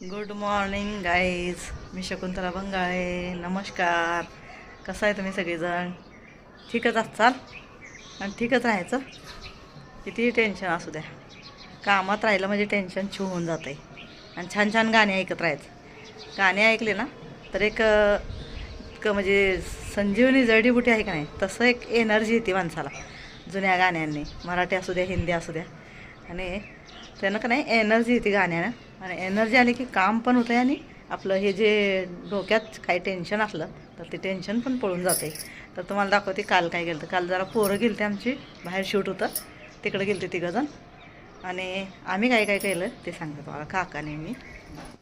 Good morning guys मी शकुंतला बंगाळे. नमस्कार. कसं आहे तुम्ही सगळेजण? ठीकच असाल आणि ठीकच राहायचं? कितीही टेन्शन असू द्या. कामात राहिलं म्हणजे टेन्शन छू होऊन जातं आहे आणि छान छान गाणी ऐकत राहायचं. गाणी ऐकले ना तर एक इतकं म्हणजे संजीवनी जडीबुटी आहे का नाही तसं एक एनर्जी येते माणसाला जुन्या गाण्यांनी. मराठी असू द्या हिंदी असू द्या. आणि त्यानं का नाही एनर्जी येते गाण्यानं. आणि एनर्जी आली की काम पण होतं आणि आपलं हे जे डोक्यात काही टेन्शन असलं तर ते टेन्शन पण पळून जाते तर तुम्हाला दाखवते काल काय गेलं काल जरा पोरं गेलते आमची बाहेर शूट होतं. तिकडे गेलते तिघंजण. आणि आम्ही काय काय केलं ते सांगते तुम्हाला. काकाने मी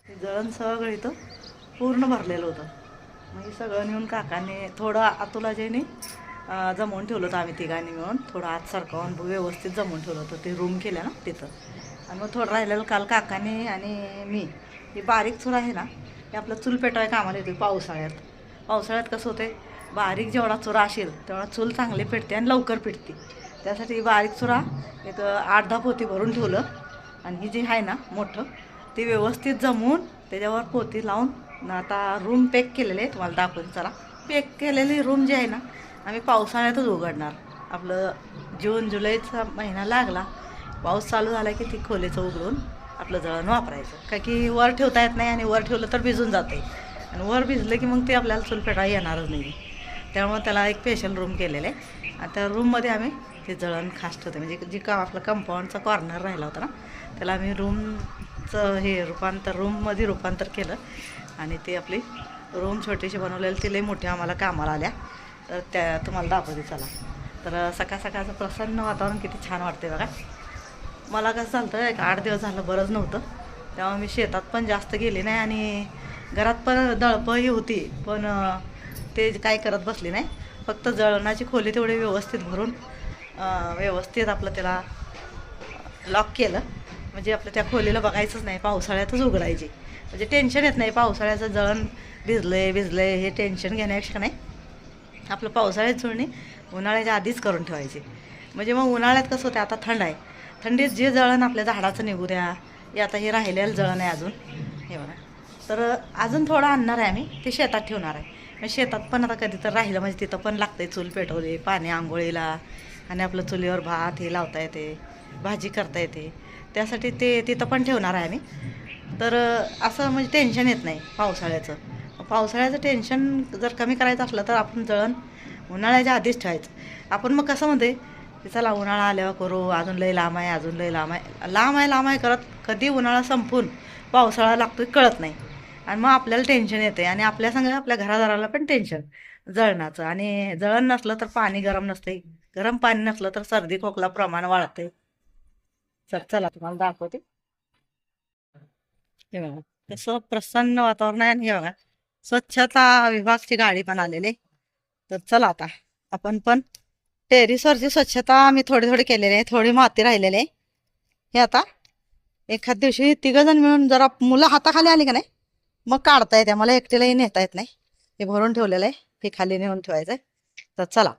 ते जळण सगळं इथं पूर्ण भरलेलं होतं. मग हे सगळं नेऊन काकाने थोडं आतुला जेने जमवून ठेवलं होतं आम्ही तिघांनी मिळून. थोडं आत सारखं व्यवस्थित जमवून ठेवलं होतं. ते रूम केलं ना तिथं. आणि मग थोडं राहिलेलं काल काकाने आणि मी. ही बारीक चूल आहे ना हे आपलं चूल पेटवाय कामाला येते पावसाळ्यात. पावसाळ्यात कसं होते बारीक जेवढा चुरा असेल तेवढा चूल चांगली पेटते आणि लवकर पेटते. त्यासाठी बारीक चुरा एक आठ दहा पोती भरून ठेवलं आणि ही जी आहे ना मोठं ते व्यवस्थित जमवून त्याच्यावर पोती लावून आता रूम पॅक केलेले आहे तुम्हाला दाखवते चला. पॅक केलेली रूम जी आहे ना आम्ही पावसाळ्यातच उघडणार. आपलं जून जुलैचा महिना लागला पाऊस चालू झाला की ती खोलीचं उघडून आपलं जळण वापरायचं. का की वर ठेवता येत नाही आणि वर ठेवलं तर भिजून जाते. आणि वर भिजलं की मग ते आपल्याला चूल पेटा येणारच नाही. त्यामुळे त्याला एक स्पेशल रूम केलेलं आहे. आणि त्या रूममध्ये आम्ही ते जळण खास ठेवते म्हणजे जी का आपलं कंपाऊंडचा कॉर्नर राहिला होता ना त्याला आम्ही रूमचं हे रूपांतर रूममध्ये रूपांतर केलं. आणि ते आपली रूम छोटीशी बनवलेली ती लई मोठी आम्हाला कामाला आल्या. तर त्या तुम्हाला दाखवते चला. तर सकाळ सकाळचं प्रसन्न वातावरण किती छान वाटते बघा. मला कसं झालं एक आठ दिवस झालं बरंच नव्हतं. तेव्हा मी शेतात पण जास्त गेले नाही आणि घरात पण दळपही होती पण ते काय करत बसले नाही. फक्त जळणाची खोली तेवढी व्यवस्थित भरून व्यवस्थित आपलं त्याला लॉक केलं. म्हणजे आपलं त्या खोलीला बघायचंच नाही पावसाळ्यातच उघडायची. म्हणजे टेन्शन येत नाही पावसाळ्याचं जळण भिजलंय भिजलंय हे टेन्शन घेण्यापेक्षा नाही. आपलं पावसाळ्यात जुळणी उन्हाळ्याच्या आधीच करून ठेवायची. म्हणजे मग उन्हाळ्यात कसं होतं आता थंड आहे. थंडीत जे जळण आपल्या झाडाचं निघू द्या हे आता हे राहिलेलं जळण आहे अजून. हे बघा. तर अजून थोडं आणणार आहे आम्ही. ते शेतात ठेवणार आहे. मग शेतात पण आता कधी तर राहिलं म्हणजे तिथं पण लागतंय चूल पेटवली पाणी आंघोळीला आणि आपलं चुलीवर भात हे लावता येते भाजी करता येते. त्यासाठी ते तिथं पण ठेवणार आहे आम्ही. तर असं म्हणजे टेन्शन येत नाही पावसाळ्याचं. पावसाळ्याचं टेन्शन जर कमी करायचं असलं तर आपण जळण उन्हाळ्याच्या आधीच ठेवायचं. आपण मग कसं म्हणते की चला उन्हाळा आल्यावर करू अजून लई लांब आहे अजून लई लांब आहे. लांब आहे लांब आहे करत कधी उन्हाळा संपून पावसाळा लागतो कळत नाही. आणि मग आपल्याला टेन्शन येते आणि आपल्या संग आपल्या घरादाराला पण टेन्शन जळणाचं आणि जळण नसलं तर पाणी गरम नसते गरम पाणी नसलं तर सर्दी खोकला प्रमाण वाढते चल चला तुम्हाला दाखवते. हे बघा तसं प्रसन्न वातावरण आहे आणि हे बघा स्वच्छता विभागची गाडी पण आलेली आहे. तर चला आता आपण पण टेरिसवरची स्वच्छता आम्ही थोडी थोडी केलेली आहे थोडी माती राहिलेली आहे. हे आता एखाद दिवशी तिघजण मिळून जरा मुलं हाताखाली आली का नाही मग काढता येते. मला एकटीलाही नेता येत नाही. हे भरून ठेवलेलं आहे. हे खाली नेऊन ठेवायचं आहे तर चला.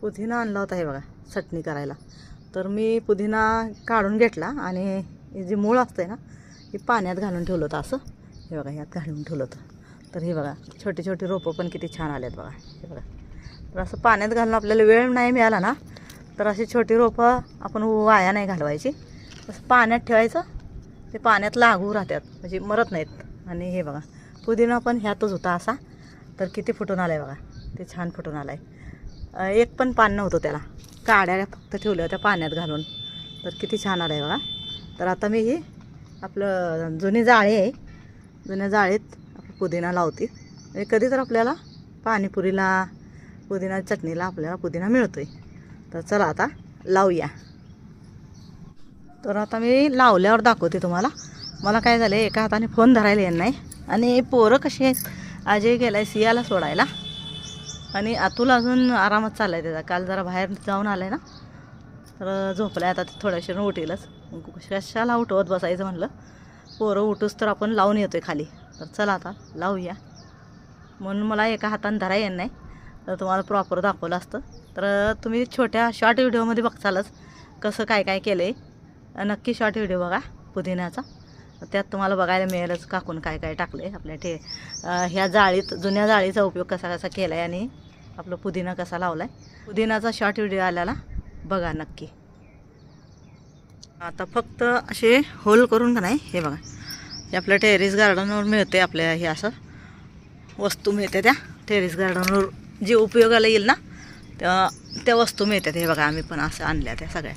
पुदिना आणला होता हे बघा चटणी करायला. तर मी पुदिना काढून घेतला आणि हे जे मूळ असते ना हे पाण्यात घालून ठेवलं होतं असं. हे बघा यात घालून ठेवलं होतं. तर हे बघा छोटी छोटी रोपं पण किती छान आलेत बघा. हे बघा. तर असं पाण्यात घालून आपल्याला वेळ नाही मिळाला ना तर अशी छोटी रोपं आपण वाया नाही घालवायची. असं पाण्यात ठेवायचं ते पाण्यात लागू राहतात म्हणजे मरत नाहीत. आणि हे बघा पुदिना पण ह्यातच होता असा. तर किती फुटून आला आहे बघा ते छान फुटून आला आहे एक पण पान नव्हतं त्याला. काड्या फक्त ठेवल्या होत्या पाण्यात घालून. तर किती छान आलं आहे बघा. तर आता मी ही आपलं जुनी जाळी आहे. जुन्या जाळीत पुदिना लावते. म्हणजे कधी तर आपल्याला पाणीपुरीला पुदिना चटणीला आपल्याला पुदिना मिळतो आहे तर चला आता लावूया. तर आता मी लावल्यावर दाखवते तुम्हाला. मला काय झालं एका हाताने फोन धरायला येत नाही. आणि पोरं कशी आहेत? अजय गेलाय सियाला सोडायला. आणि अतुल अजून आरामात चाललाय त्याचा. काल जरा बाहेर जाऊन आलाय ना तर झोपलाय आता ते थोड्याशी उठेलच. कशाला उठवत बसायचं म्हणलं. पोरं उठूस तर आपण लावून येतोय खाली. तर चला आता लावूया. म्हणून मला एका हाताने धरा येत नाही. तर तुम्हाला प्रॉपर दाखवलं असतं. तर तुम्ही छोट्या शॉर्ट व्हिडिओमध्ये बघचालच कसं काय काय केलं आहे नक्की शॉर्ट व्हिडिओ बघा पुदिन्याचा. त्यात तुम्हाला बघायला मिळेलच काकून काय काय टाकलं आहे आपल्या ठे ह्या जाळीत जुन्या जाळीचा उपयोग कसा कसा केला आहे आणि आपलं पुदिना कसा लावला आहे पुदिनाचा शॉर्ट व्हिडिओ आलेला. बघा नक्की. आता फक्त असे होल करून का नाही हे बघा. हे आपल्या टेरेस गार्डनवर मिळते आपल्या हे असं. वस्तू मिळते त्या टेरेस गार्डनवर जे उपयोगाला येईल ना त्या त्या वस्तू मिळतात. हे बघा आम्ही पण असं आणल्या त्या सगळ्या.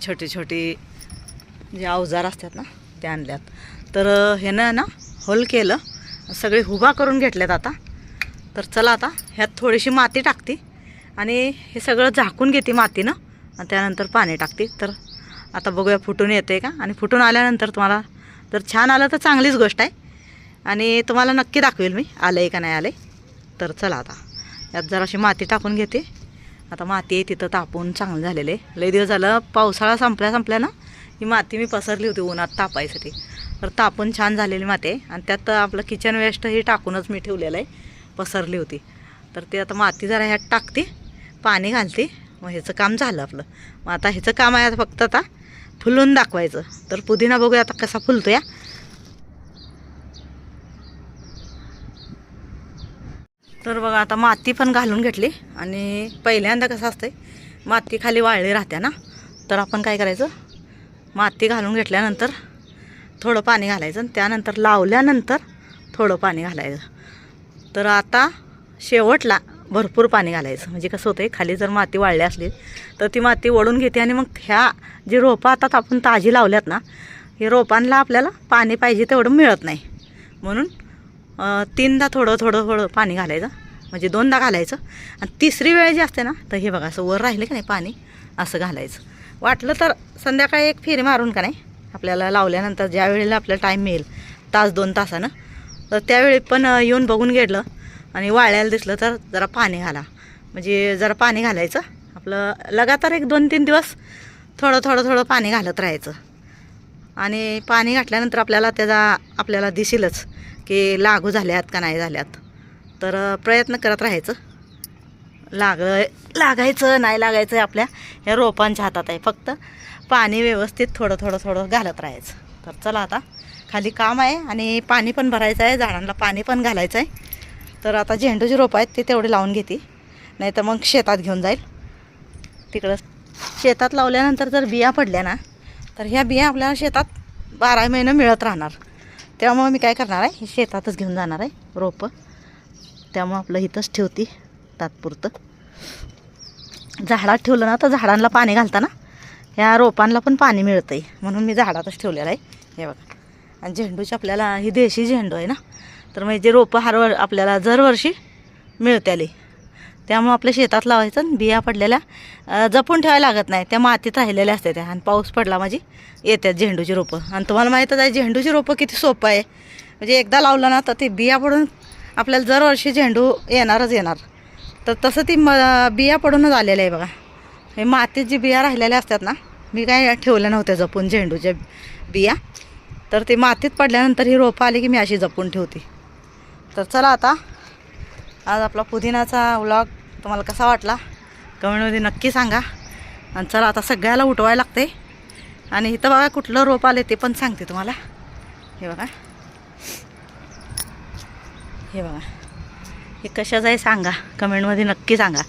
छोटी छोटी जे अवजार असतात ना ते आणल्यात. तर ह्यानं ना होल केलं. सगळे हुबा करून घेतल्यात आता. तर चला आता ह्यात थोडीशी माती टाकते. आणि हे सगळं झाकून घेते मातीनं. आणि त्यानंतर पाणी टाकते. तर आता बघूया फुटून येते का? आणि फुटून आल्यानंतर तुम्हाला जर छान आलं तर चांगलीच गोष्ट आहे. आणि तुम्हाला नक्की दाखवेल मी आलं आहे का नाही आलं आहे तर चला आता यात जराशी माती टाकून घेते. आता माती आहे तिथं तापून चांगलं झालेलं आहे. लई दिवस झालं पावसाळा संपल्या संपल्या ना ही माती मी पसरली होती उन्हात तापायसाठी. तर तापून छान झालेली माती आहे. आणि त्यात आपलं किचन वेस्ट हे टाकूनच मी ठेवलेलं आहे. पसरली होती. तर ते आता माती जरा ह्यात टाकते पाणी घालते. मग ह्याचं काम झालं आपलं. मग आता ह्याचं काम आहे आता फक्त आता फुलून दाखवायचं. तर पुदिना बघूया आता कसा फुलतो या तर बघा आता माती पण घालून घेतली. आणि पहिल्यांदा कसं असतंय माती खाली वाळली राहते ना. तर आपण काय करायचं माती घालून घेतल्यानंतर थोडं पाणी घालायचं आणि त्यानंतर लावल्यानंतर थोडं पाणी घालायचं. तर आता शेवटला भरपूर पाणी घालायचं. म्हणजे कसं होतं खाली जर माती वाळली असली तर ती माती ओढून घेते आणि मग ह्या जी रोपं आता आपण ताजी लावल्यात ना हे रोपांना आपल्याला पाणी पाहिजे तेवढं मिळत नाही. म्हणून तीनदा थोडं थोडं थोडं पाणी घालायचं. म्हणजे दोनदा घालायचं. आणि तिसरी वेळ जी असते ना तर हे बघा असं वर राहिलं की नाही पाणी असं घालायचं. वाटलं तर संध्याकाळी एक फेरी मारून का नाही आपल्याला लावल्यानंतर ज्या वेळेला आपल्याला टाईम मिळेल तास दोन तासानं तर त्यावेळी पण येऊन बघून घेतलं. आणि वाळ्याला दिसलं तर जरा पाणी घाला. म्हणजे जरा पाणी घालायचं. आपलं लगातार एक दोन तीन दिवस थोडं थोडं थोडं पाणी घालत राहायचं. आणि पाणी घातल्यानंतर आपल्याला त्याचा आपल्याला दिसेलच की लागू झाल्यात का नाही झाल्यात. तर प्रयत्न करत राहायचं. लाग लागायचं नाही लागायचं आपल्या या रोपांच्या हातात आहे. फक्त पाणी व्यवस्थित थोडं थोडं थोडं घालत राहायचं. तर चला आता खाली काम आहे आणि पाणी पण भरायचं आहे झाडांना पाणी पण घालायचं आहे. तर आता झेंडूची रोपं आहेत ते तेवढे लावून घेते. नाही तर मग शेतात घेऊन जाईल. तिकडं शेतात लावल्यानंतर जर बिया पडल्या ना तर ह्या बिया आपल्याला शेतात बारा महिने मिळत राहणार. त्यामुळं मी काय करणार आहे हे शेतातच घेऊन जाणार आहे रोपं. त्यामुळं आपलं इथंच ठेवते तात्पुरतं. झाडात ठेवलं ना तर झाडांना पाणी घालताना ह्या रोपांना पण पाणी मिळतं आहे म्हणून मी झाडातच ठेवलेलं आहे. हे बघा. आणि झेंडूची आपल्याला ही देशी झेंडू आहे ना? तर मग जे रोपं हर वर आपल्याला दरवर्षी मिळत्याले. त्यामुळं आपल्या शेतात लावायचं आणि बिया पडलेल्या जपून ठेवायला लागत नाही. त्या मातीत राहिलेल्या असतात त्या. आणि पाऊस पडला माझी येतात झेंडूची रोपं. आणि तुम्हाला माहीतच आहे झेंडूची रोपं किती सोपं आहे. म्हणजे एकदा लावलं ना तर ते बिया पडून आपल्याला दरवर्षी झेंडू येणारच येणार. तर तसं ती म बिया पडूनच आलेलं आहे बघा. हे मातीत जी बिया राहिलेल्या असतात ना मी काय ठेवल्या नव्हत्या जपून झेंडूच्या बिया. तर ते मातीत पडल्यानंतर ही रोपं आली की मी अशी जपून ठेवते. तर चला आता. आज आपला पुदिनाचा व्लॉग तुम्हाला कसा वाटला? कमेंटमध्ये नक्की सांगा. आणि चला आता सगळ्याला उठवायला लागते. आणि इथं बघा कुठलं रोप आले ते पण सांगते तुम्हाला. हे बघा. हे बघा. हे कशाचं आहे सांगा. कमेंटमध्ये नक्की सांगा.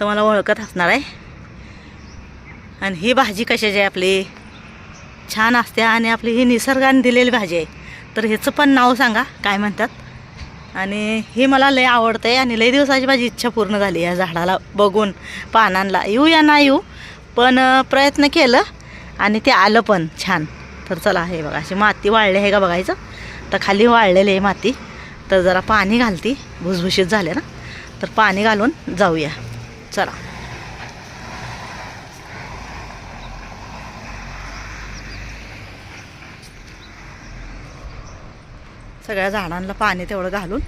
तुम्हाला ओळखत असणार आहे. आणि ही भाजी कशाची आहे आपली? छान असते आणि आपली ही निसर्गाने दिलेली भाजी आहे. तर ह्याचं पण नाव सांगा काय म्हणतात? आणि ही मला लय आवडते आणि लय दिवसाची माझी इच्छा पूर्ण झाली या झाडाला बघून पानांना येऊ या ना येऊ पण प्रयत्न केलं आणि ते आलं पण छान. तर चला हे बघा अशी माती वाळली आहे का बघायचं? तर खाली वाळलेली आहे माती. तर जरा पाणी घालती भुसभुशीत झाले ना? तर पाणी घालून जाऊया. चला. सगळ्या झाडांना पाणी तेवढं घालून.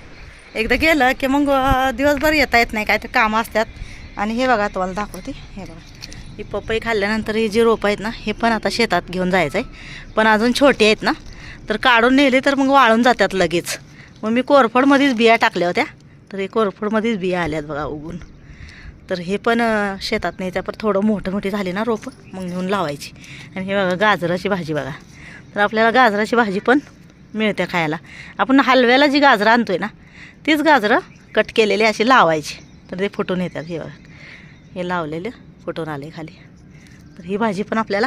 एकदा गेलं की मग दिवसभर येता येत नाही काय ते कामं असतात. आणि हे बघा तुम्हाला दाखवते. हे बघा. ही पपई खाल्ल्यानंतर ही जी रोपं आहेत ना हे पण आता शेतात घेऊन जायचं आहे पण अजून छोटी आहेत ना तर काढून नेले तर मग वाळून जातात लगेच. मग मी कोरफडमध्येच बिया टाकल्या होत्या. तर हे कोरफडमध्येच बिया आल्यात बघा उगून. तर हे पण शेतात नाही त्या पण थोडं मोठं मोठी झाली ना रोपं मग नेऊन लावायची. आणि हे बघा गाजराची भाजी बघा. तर आपल्याला गाजराची भाजी पण मिळते खायला. आपण हलव्याला जी गाजरं आणतोय ना तीच गाजरं कट केलेली अशी लावायची. तर ते फुटून येतात. हे हे लावलेलं फुटून आले खाली. तर ही भाजी पण आपल्याला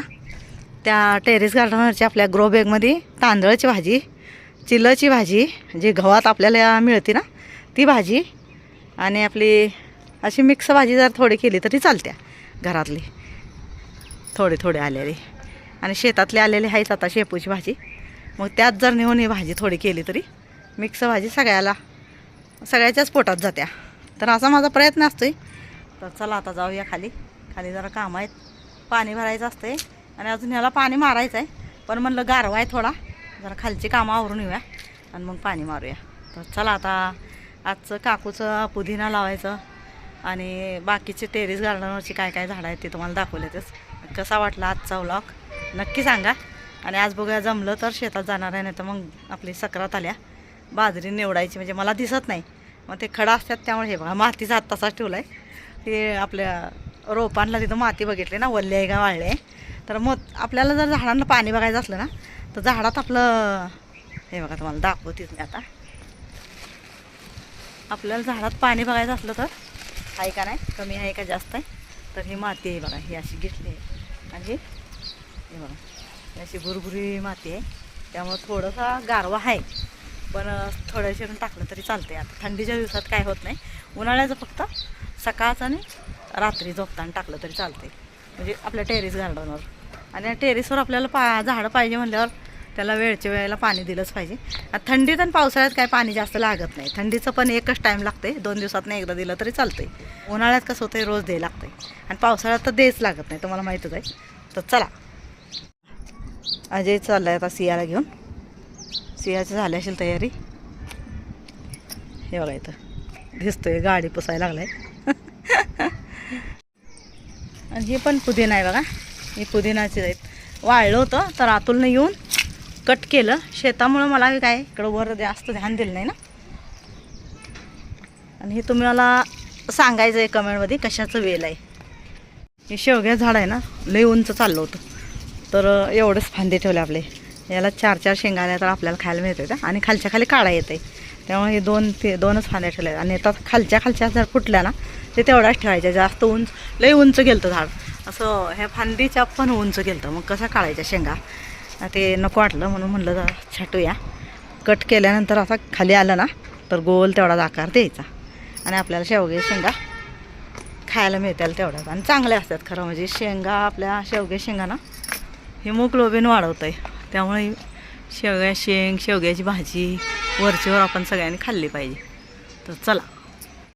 त्या टेरेस गार्डनवरची आपल्या ग्रो बॅगमध्ये तांदळाची भाजी चिलची भाजी जी गव्हात आपल्याला मिळते ना ती भाजी आणि आपली अशी मिक्स भाजी जर थोडी केली तरी चालत्या घरातली. थोडे थोडे आलेले. आणि शेतातले आलेले आहेत आता शेपूची भाजी. मग त्यात जर नेऊन ही भाजी थोडी केली तरी मिक्स भाजी सगळ्याला सगळ्याच्याच पोटात जात्या. तर असा माझा प्रयत्न असतोय. तर चला आता जाऊया खाली. खाली जरा काम आहेत. पाणी भरायचं असतंय. आणि अजून ह्याला पाणी मारायचं आहे पण म्हणलं गारवा आहे थोडा. जरा खालची कामं आवरून येऊया. आणि मग पाणी मारूया. तर चला आता आजचं काकूचं पुदिना लावायचं. आणि बाकीचे टेरेस गार्डनवरची काय काय झाडं आहेत ते तुम्हाला दाखवलेतच. कसा वाटला आजचा व्लॉग नक्की सांगा. आणि आज बघूया जमलं तर शेतात जाणार आहे नाही तर मग आपली सकरात आल्या. बाजरी निवडायची म्हणजे मला दिसत नाही. मग ते खडा असतात त्यामुळे हे बघा मातीचा हात तसाच ठेवला आहे ते आपल्या रोपांना तिथं माती बघितली ना वल्ले आहे का वाळले आहे. तर मग आपल्याला जर झाडांना पाणी बघायचं असलं ना तर झाडात आपलं हे बघा तुम्हाला दाखवतेच मी आता. आपल्याला झाडात पाणी बघायचं असलं तर आहे का नाही कमी आहे का जास्त आहे. तर ही माती आहे बघा ही अशी घेतली आहे. आणि हे बघा. अशी भुरभुरी माती आहे. त्यामुळं थोडंसा गारवा आहे. पण थोड्या शिरून टाकलं तरी चालते आता थंडीच्या दिवसात काय होत नाही. उन्हाळ्याचं फक्त सकाळचं आणि रात्री झोपताना टाकलं तरी चालते म्हणजे आपल्या टेरेस गार्डनवर. आणि टेरेसवर आपल्याला पा झाडं पाहिजे म्हणल्यावर त्याला वेळच्या वेळेला पाणी दिलंच पाहिजे. थंडीत आणि पावसाळ्यात काय पाणी जास्त लागत नाही. थंडीचं पण एकच टाईम लागते दोन दिवसात नाही एकदा दिलं तरी चालतंय. उन्हाळ्यात कसं होतं रोज द्यायला लागतं आणि पावसाळ्यात तर द्यायच लागत नाही. तुम्हाला माहीतच आहे. तर चला. अजय आहे आता सियाला घेऊन. सियाची झाली असेल तयारी. हे बघा इथं. दिसतोय गाडी पुसायला लागलाय. आणि हे पण पुदिना आहे बघा. हे पुदिनाचे आहेत. वाळलं होतं तर आतून येऊन कट केलं. शेतामुळं मला काय इकडं वर जास्त ध्यान दिलं नाही ना. आणि हे तुम्हाला सांगायचं आहे कमेंटमध्ये कशाचं वेल आहे. हे शेवग्या झाड आहे ना लई उंच चाललं होतं. तर एवढंच फांदे ठेवले आपले. याला चार चार शेंगा आल्या तर आपल्याला खायला मिळते आहेत आणि खालच्या खाली काढा येते त्यामुळे हे दोन ते दोनच फांद्या ठेवल्या. आहेत. आणि आता खालच्या खालच्या जर फुटल्या ना ते तेवढ्याच ठेवायच्या. जास्त उंच लई उंच गेलं झाड. असं ह्या फांदीच्या पण उंच गेलं मग कसं काढायच्या शेंगा? ते नको वाटलं म्हणून म्हणलं छाटूया. कट केल्यानंतर असा खाली आलं ना तर गोल तेवढाच आकार द्यायचा. आणि आपल्याला शेवगे शेंगा खायला मिळतील तेवढ्याच आणि चांगल्या असतात खरं. म्हणजे शेंगा आपल्या शेवगे शेंगा ना हिमोग्लोबिन वाढवतं आहे त्यामुळे शेवग्या शेंग शेवग्याची भाजी वरचीवर आपण सगळ्यांनी खाल्ली पाहिजे. तर चला.